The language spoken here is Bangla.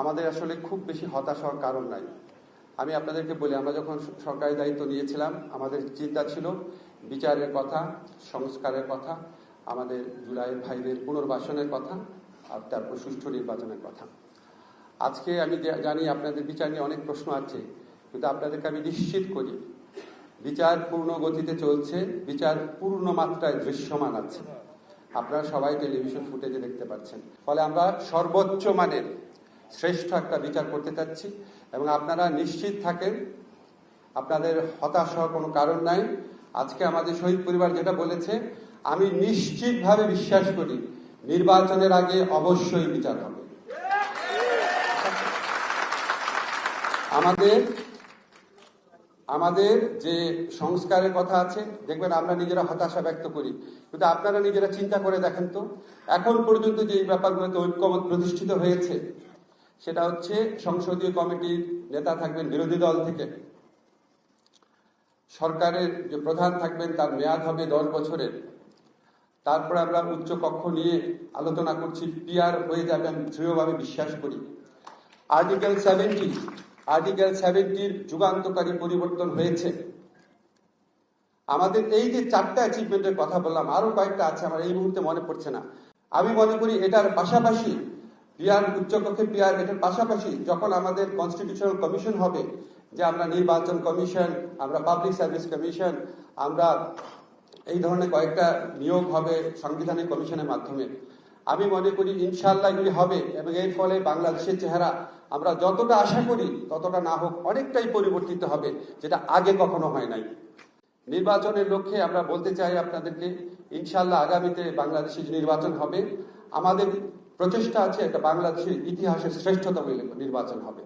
আমাদের আসলে খুব বেশি হতাশ হওয়ার কারণ নাই। আমি আপনাদেরকে বলি, আমরা যখন সরকারি দায়িত্ব নিয়েছিলাম, আমাদের চিন্তা ছিল বিচারের কথা, সংস্কারের কথা, আমাদের জুলাই ভাইদের পুনর্বাসনের কথা, আর তারপর সুষ্ঠু নির্বাচনের কথা। আজকে আমি জানি আপনাদের বিচার নিয়ে অনেক প্রশ্ন আছে, কিন্তু আপনাদেরকে আমি নিশ্চিত করি, বিচার পূর্ণ গতিতে চলছে, বিচার পূর্ণ মাত্রায় দৃশ্যমান আছে। আপনারা সবাই টেলিভিশন ফুটেজে দেখতে পাচ্ছেন। ফলে আমরা সর্বোচ্চ মানের শ্রেষ্ঠ একটা বিচার করতে চাচ্ছি এবং আপনারা নিশ্চিত থাকেন, আপনাদের হতাশ হওয়ার কোনো কারণ নাই। আজকে আমাদের শহীদ পরিবার যেটা বলেছে, আমি নিশ্চিতভাবে বিশ্বাস করি, নির্বাচনের আগে অবশ্যই বিচার হবে। আমাদের আমাদের যে সংস্কারের কথা আছে, দেখবেন আমরা নিজেরা হতাশা ব্যক্ত করি, কিন্তু আপনারা নিজেরা চিন্তা করে দেখেন তো, এখন পর্যন্ত যে এই ব্যাপারগুলোতে ঐক্যমত প্রতিষ্ঠিত হয়েছে সেটা হচ্ছে সংসদীয় কমিটির নেতা থাকবেন বিরোধী দল থেকে। সরকারের যে প্রধান থাকবেন তার মেয়াদ হবে দশ বছরের। তারপরে আমরা উচ্চ কক্ষ নিয়ে আলোচনা করছি পিয়ার হয়ে যাবে আমি দৃঢ়ভাবে বিশ্বাস করি। আর্টিকেল সেভেন্টি আর্টিকেল সেভেন্টির যুগান্তকারী পরিবর্তন হয়েছে। আমাদের এই যে চারটা অ্যাচিভমেন্টের কথা বললাম, আরও কয়েকটা আছে আমার এই মুহূর্তে মনে পড়ছে না। আমি মনে করি এটার পাশাপাশি পিয়ার উচ্চকক্ষে পিয়ার এটার পাশাপাশি যখন আমাদের কনস্টিটিউশনাল কমিশন হবে, যে আমরা নির্বাচন কমিশন আমরা পাবলিক সার্ভিস কমিশন আমরা এই ধরনের কয়েকটা নিয়োগ হবে সাংবিধানিক কমিশনের মাধ্যমে। আমি মনে করি ইনশাল্লাহ এগুলি হবে এবং এর ফলে বাংলাদেশের চেহারা আমরা যতটা আশা করি ততটা না হোক অনেকটাই পরিবর্তিত হবে, যেটা আগে কখনো হয় নাই। নির্বাচনের লক্ষ্যে আমরা বলতে চাই আপনাদেরকে ইনশাল্লাহ আগামীতে বাংলাদেশে যে নির্বাচন হবে, আমাদের প্রচেষ্টা আছে একটা বাংলাদেশের ইতিহাসের শ্রেষ্ঠতম নির্বাচন হবে।